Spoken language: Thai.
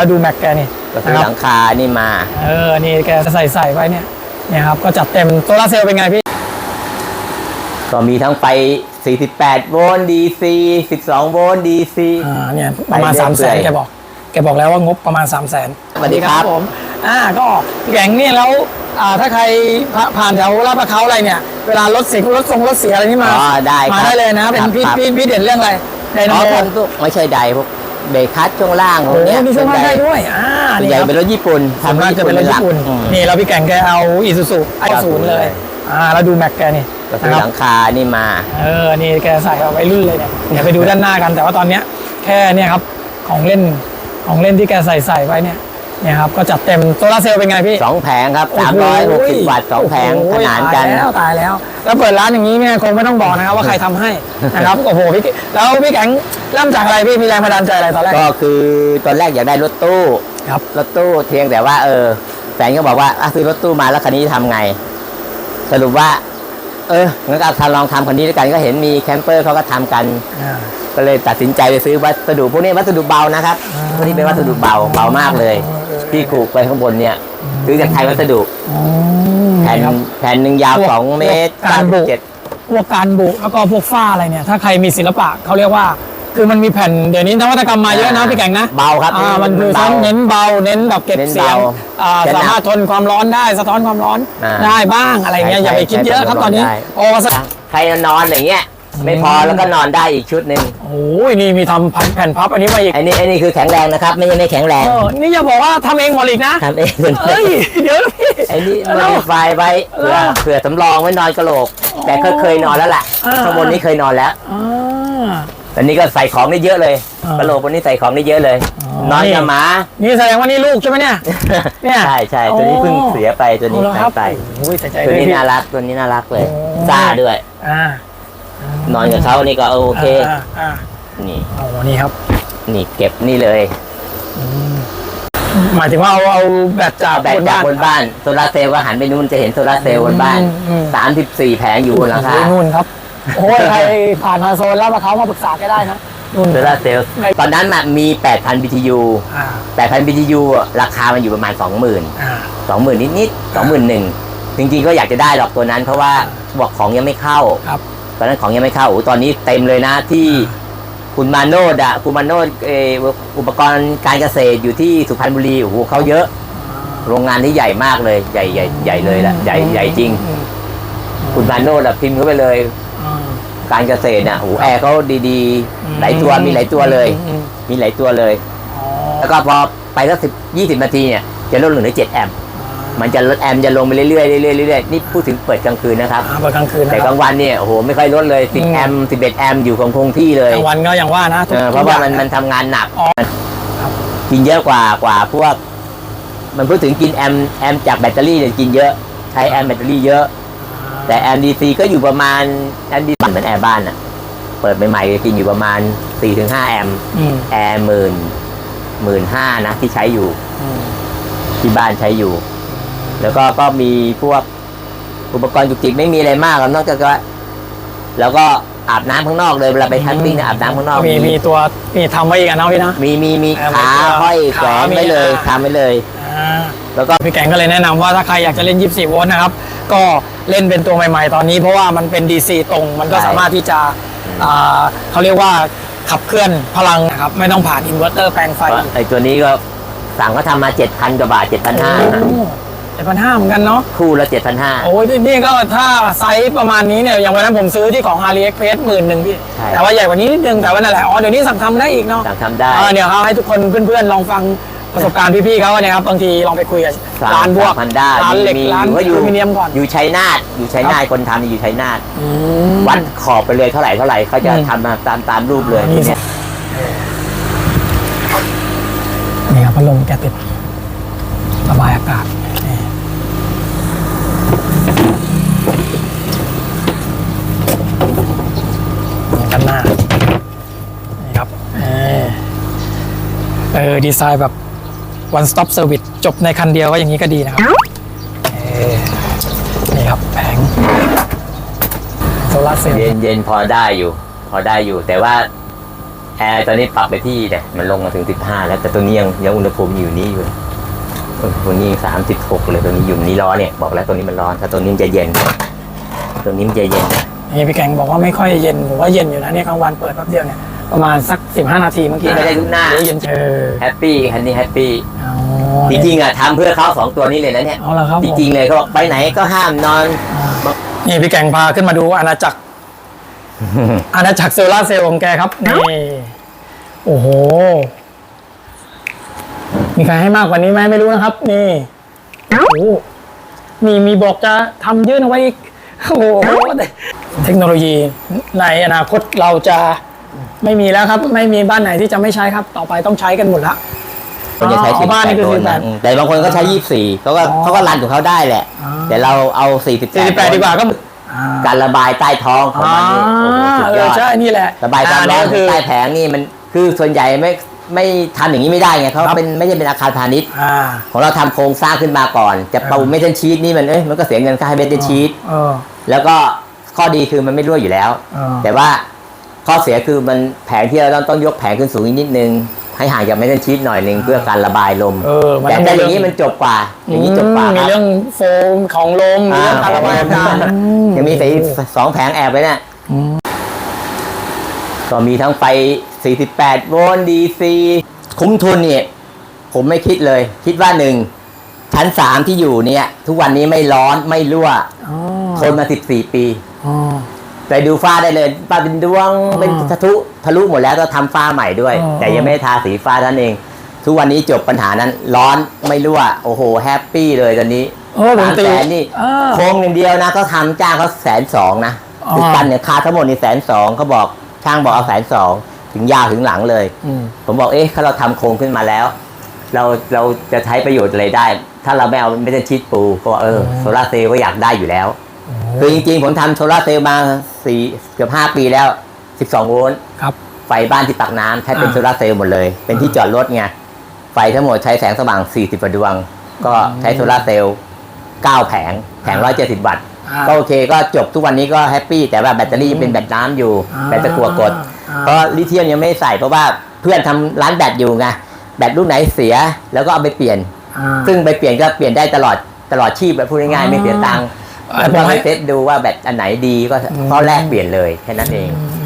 แล้วดูแม็กแกนี่ก็คือนะคหรับลังคานี่มา เออ นี่แกใส่ใส่ไว้เนี่ยเนี่ยครับ ก็จัดเต็มโซลาร์เซลล์เป็นไงพี่ ก็มีทั้งไฟ 48 โวลต์ DC 12 โวลต์ DC อ่าเนี่ยประมาณไปเรื่3อย0 0แสนแกบอก แกบอกแล้วว่างบประมาณ 3 0 0แสนสวัสดีครับผม อ่าก็แก่งนี่แล้วอ่าถ้าใครผ่าผ่านแถวลาดพร้าวอะไรเนี่ย เวลารถเสียรถทรงรถเสียอะไรนี่มาอ๋อได้ครับมาได้เลยนะ เป็นครับพี่ครับพี่พี่เด่นเรื่องอะไรไดอ๋นาอโมทำพวกไม่ใช่ใดพวก เบรกคัสช่วงล่างพโอ้วกโหเนี้ยมีช่วงล่างได้ส่นใหญ่ด้วยอ่าส่วนนี่ใหญ่ครับเป็นรถญี่ปุ่นส่วนมากจะเป็นรถญี่ปุ่นอืมนี่เราพี่แก่งแกเอาอีซูซูไอศูนย์เลยอ่าแล้วดูแม็กแกนี่ก็คือนะคหรับลังคานี่มา เออ นี่แกใส่เอาไว้รุ่นเลยเนี่ย เดี๋ยวไปดูด้านหน้ากัน แต่ว่าตอนเนี้ยแค่เนี่ยครับ ของเล่น ของเล่นที่แกใส่ใส่ไว้เนี่ย เนี่ยครับก็จัดเต็มโซลาร์เซลล์เป็นไงพี่2แผงครับโอ้โห360วัตต์2แผงโอ้โหขนานกันตายแล้วตายแล้ว แล้วเปิดร้านอย่างนี้เนี่ยคงไม่ต้องบอกนะครับว่าใครทำให้นะครับโอ้โหพี่แล้วพี่แข็งเริ่มจากอะไรพี่มีแรงบันดาลใจอะไรตอนแรกก็คือตอนแรกอยากได้รถตู้ครับรถตู้เพียงแต่ว่าเออแฟนก็บอกว่าอะซื้อรถตู้มาแล้วคันนี้ทำไง สรุปว่า เอองั้นก็ทำลองทำคันนี้ด้วยกันก็เห็นมีแคมเปอร์เขาก็ทำกันอ่าก็เลยตัดสินใจไปซื้อวัสดุพวกนี้วัสดุเบานะครับอ่าพวกนี้เป็นวัสดุเบาเบามากเลยเออเออ ที่ขูกไปข้างบนเนี่ยซื้อจากไทยวัสดุ อ๋อแผ่นครับ แผ่นหนึ่งยาวพวกสองเมตรการบุ เจ็ด พวกการบุแล้วก็พวกฝ้าอะไรเนี่ย ถ้าใครมีศิลปะเขาเรียกว่า คือมันมีแผ่นเดี๋ยวนี้นวัตกรรมมาเยอะนะพี่แก่งนะเบาครับอ่ามันคือเบาทั้งเน้นเบาเน้นแบบเก็บเน้นเสียงเบาอ่าจะหนักสามารถทนความร้อนได้สะท้อนความร้อนอ่าได้บ้างอะไรเงี้ยใช่อย่าไปคิดใช่เยอะครับใช่ตอนนี้ได้โอ้สักใครนอนอย่างเงี้ย ไม่พอแล้วก็นอนได้อีกชุดหนึ่งโอ้ยนี่มีทำแผ่นพับอันนี้มาอีกไอ้นี่ไอ้นี่คือแข็งแรงนะครับ ไม่ใช่ไม่แข็งแรงเออนี่อย่าบอกว่าทำเองหมดอีกนะทำเองเอ้ยเดี๋ยวนะพี่ ไอ้นี่เอมันอมีไฟไว้เผื่อเออเผื่อสำรองไว้นอนกระโหลก แต่ก็เคยนอนแล้วล่ะอ่าข้างบนนี้เคยนอนแล้วอ่า อันนี้ก็ใส่ของได้เยอะเลยอ่ากกระโหลกบนนี้ใส่ของได้เยอะเลยอ๋อนอนกับหมานี่แสดงว่านี่ลูกใช่ไหมเนี่ย เนี่ยใช่ใช่ตัวนี้เพิ่งเสียไปตัวนี้เอาละครับหายไปโอ้ยใส่ใจตัวด้วยนี้พี่ น่ารักตัวนี้น่ารักเลยโอ้ ซ่าด้วย อ่า นอนกับเขานี่ก็โอเคอ่าอ่านี่โอ้นี่ครับนี่เก็บนี่เลยหมายถึงว่าเอาเอาแบตจากแบตจากบนบ้านโซลาร์เซลล์ก็หันไปนู่นจะเห็นโซลาร์เซลล์บนบ้านอืมอืมสามสิบสี่แผงอยู่บนหลังคาโอ้ยนู่นครับโอ้ยใครผ่านมาโซนแล้วมาเขามาปรึกษาก็ได้นะนู่นโซลาร์เซลล์ตอนนั้นน่ะมี8,000 BTU อ่า8,000 BTU อะราคามันอยู่ประมาณ20,000อ่า20,000นิดๆ21,000จริงๆก็อยากจะได้หรอกตัวนั้น เพราะว่าบอกของยังไม่เข้า ครับ ตอนนั้นของยังไม่เข้าโอ้ตอนนี้เต็มเลยนะที่คุณมาโนดอะคุณมาโนดเอออุปกรณ์การเกษตรอยู่ที่สุพรรณบุรีโอ้โหเขาเยอะ โรงงานที่ใหญ่มากเลย ใหญ่ใหญ่ใหญ่เลยแหละใหญ่ใหญ่จริงอืมคุณมาโนดอะพิมพ์เข้าไปเลยอ่าการเกษตรน่ะโอ้โหแอร์เขาดีอืมๆหลายตัวมีหลายตัวเลยอืมมีหลายตัวเลยอ๋อแล้วก็พอไปสักสิบยี่สิบนาทีเนี่ยจะลดลงเหลือเจ็ดแอมป์ มันจะลดแอมป์จะลงไปเรื่อยๆเรื่อยๆเรื่อยๆนี่พูดถึงเปิดกลางคืนนะครับอ่าเปิดกลางคืนนะแต่คกรัลาบงวันเนี่ยโอ้โหไม่ค่อยลดเลยสิบอืมแอมป์สิบเอ็ดแอมป์อยู่คงคงที่เลยกลางวันก็อย่างว่านะทุกเออเพทุราะกว่าอย่งมันมันทำงานหนัก อ๋อครับกินเยอะกว่ากว่าพวก มันพูดถึงกินแอมป์แอมป์จากแบตเตอรี่เนี่ยกินเยอะใช้แอมป์แบตเตอรี่เยอะ แต่แอมดีซีก็อยู่ประมาณแอมดีเหมือนแอร์บ้านอะเปิดใหม่ๆกินอยู่ประมาณ 4-5 แอมป์อืมแอร์หมื่นหมื่นห้านะที่ใช้อยู่ อืมที่บ้านใช้อยู่ แล้วก็ก็มีพวกอุปกรณ์จุกจิกไม่มีอะไรมากหรอกนอกจากว่าแล้วก็อาบน้ำข้างนอกเลยเวลาไปแคมปิ้งเนี่ยอาบน้ำข้างนอกมีมีตัวมีทำไว้อีกอันเนาะพี่นะมีมีมีเออขามีตัวห้อยแขวนขามีไว้เลยอ่าทำไว้เลยอ่าแล้วก็พี่แกงก็เลยแนะนำว่าถ้าใครอยากจะเล่น 24 โวลต์นะครับ ก็เล่นเป็นตัวใหม่ๆ ตอนนี้เพราะว่ามันเป็น DC ตรง มันก็ใช่สามารถที่จะอ่าเขาเรียกว่าขับเคลื่อนพลังนะครับ ไม่ต้องผ่านอินเวอร์เตอร์แปลงไฟไอ้ตัวนี้ก็สั่งก็ทำมาเจ็ดพันกว่าบาทเจ็ดพันห้าเจ็ดพันห้าเหมือนกันเนาะคู่ละเจ็ดพันห้าโอ้ยนี่ก็ถ้าไซส์ประมาณนี้เนี่ยอย่างวันนั้นผมซื้อที่ของ AliExpress หมื่นหนึ่งพี่ใช่แต่ว่าใหญ่กว่านี้นิดนึงแต่ว่านั่นแหละอ๋อเดี๋ยวนี้สั่งทำได้อีกเนาะสั่งทำได้อ่าเดี๋ยวเขาให้ทุกคนเพื่อนๆลองฟังประสบการณ์พี่ๆเขาเนี่ยครับบางทีลองไปคุยกับสั่งร้านพวกพันได้ร้านเหล็กมีร้านอยู่อก็อยู่ลูมิเนียมก่อนอยู่ชัยนาทอยู่ชัยนาทคนทำอยู่ชัยนาทอืมวัดขอบไปเลยเท่าไหร่เท่าไหร่เขาจะอืมทำมาตามตามรูปเลยนี่สินี่ครับพัดลมแกติดระบายอากาศนี่นี่กันหน้า นี่ครับเออ เออดีไซน์แบบ one stop service จบในคันเดียวก็อย่างนี้ก็ดีนะครับเออนี่ครับแผงโซลาร์เซลล์เย็นเย็นพอได้อยู่ พอได้อยู่ แต่ว่าแอร์ตอนนี้ปรับไปที่เนี่ยมันลงมาถึง 15 แล้วแต่ตัวนี้ยังยังอุณหภูมิอยู่นี่อยู่เออตัวนี้ยัง36 เลยตัวนี้อยู่นี่ร้อนเนี่ยบอกแล้วตัวนี้มันร้อนถ้าตัวนี้มันจะเย็น ตัวนี้มันจะเย็นนี่พี่แกงบอกว่าไม่ค่อยเย็นผมว่าเย็นอยู่นะเนี่ยกลางวันเปิดแป๊บเดียวเนี่ย ประมาณสัก 15 นาทีเมื่อกี้ไม่ได้ทุกหน้าเดี๋ยวเย็นเออแฮปปี้คันนี้แฮปปี้เอาจริงๆอะทำเพื่อเขาสองตัวนี้เลยนะเนี่ยเอาละครับจริงๆเลยเขาบอกไปไหนก็ห้ามนอน นี่พี่แกงพาขึ้นมาดูอาณาจักร อาณาจักรโซลาร์เซลล์ของแกครับนี่โอ้โห มีใครให้มากกว่านี้ไหมไม่รู้นะครับ นี่โอ้โหมีมีบอกจะทำยื่นเอาไว้อีกโอ้โหเทคโนโลยีในอนาคตเราจะ ไม่มีแล้วครับ ไม่มีบ้านไหนที่จะไม่ใช้ครับ ต่อไปต้องใช้กันหมดละคนจะใช้อ๋อบ้านนี่คือ48สิบแปดอืมแต่บางคนก็ใช้24เขาก็อ๋อเขาก็รันของเขาได้แหละ อ๋อ แต่เราเอา48สี่สิบแปดดีกว่าก็อ่าการระบายใต้ท้องของอ่ามันนี่โอ้โหสุดเอยออด ใช่นี่แหละระบายความร้อนก็คือ ใต้แผงนี่มันคือส่วนใหญ่ไม่ไม่ทำอย่างนี้ไม่ได้ไงเขาครับ เป็นไม่ใช่เป็นอาคารพาณิชย์ อ่า ของเราทำโครงสร้างขึ้นมาก่อน จะปูอ่าเมทัลชีตนี่มันเอ้ยมันก็เสียเงินค่าให้เมทัลชีตเออ แล้วก็ข้อดีคือมันไม่รั่วอยู่แล้ว อ่า แต่ว่า ข้อเสียคือมันแผงที่เราต้องต้องยกแผงขึ้นสูงอีกนิดนึง ให้ห่างจากเมทัลชีตหน่อยหนึ่งเพื่อการระบายลม เออมันแต่ต้องแต่มีอย่างนี้เรื่องมันจบกว่า อย่างนี้จบกว่ามีครับเรื่องโฟมของลมมีเรื่องการระบายอากาศยังมีสีสองแผงแอบไว้เนี่ยอืมก็มีทั้งไฟ 48 โวลต์ DC คุ้มทุนเนี่ยผมไม่คิดเลย คิดว่าหนึ่งชั้น3ที่อยู่เนี่ย ทุกวันนี้ไม่ร้อนไม่รั่วอ๋อทนมา 14 ปีอ๋อ ไปดูฝ้าได้เลยฝ้าเป็นดวงอ๋อเป็นทะลุทะลุหมดแล้วก็ทำฝ้าใหม่ด้วย อ๋อ แต่ยังไม่ได้ทาสีฟ้าเท่านั้นเอง ทุกวันนี้จบปัญหานั้น ร้อนไม่รั่วโอ้โหแฮปปี้เลยตอนนี้เออผมสามตีแสนนี่เออโครงอย่างเดียวนะเขาทำจ้างเขาแสนสองนะอ๋อคือกันเนี่ยค่าทั้งหมดนี่แสนสองเขาบอกช่างบอกเอาแสนสองถึงยาวถึงหลังเลย อืม ผมบอกเอ๊ะถ้าเราทำโครงขึ้นมาแล้ว เราเราจะใช้ประโยชน์อะไรได้ ถ้าเราไม่เอาไม่ได้ชีตปูก็บอกเออโซลาร์เซลล์ก็อยากได้อยู่แล้ว คือจริงๆผมทำโซลาร์เซลล์มาสี่เกือบห้าปีแล้ว 12 โวลต์ครับ ไฟบ้านที่ปากน้ำใช้เป็นอ่าโซลาร์เซลล์หมดเลย เป็นที่จอดรถไง ไฟทั้งหมดใช้แสงสว่าง 40กว่าดวง ก็ใช้โซลาร์เซลล์ 9 แผง แผง 170 วัตต์อ่าก็โอเคก็จบทุกวันนี้ก็แฮปปี้แต่ว่าแบตเตอรี่ยังเป็นแบตน้ำอยู่อ่าแบตตะกัวกดอ่าเพราะลิเธียมยังไม่ได้ใส่เพราะว่าเพื่อนทำร้านแบตอยู่ไง แบตลูกไหนเสียแล้วก็เอาไปเปลี่ยนอ่าซึ่งไปเปลี่ยนก็เปลี่ยนได้ตลอดตลอดชีพแบบพูดง่ายๆไม่เสียตังค์อ่า แล้วก็ผมให้ให้เทสดูว่าแบตอันไหนดีก็อืมข้อแรกเปลี่ยนเลยแค่นั้นเองอืม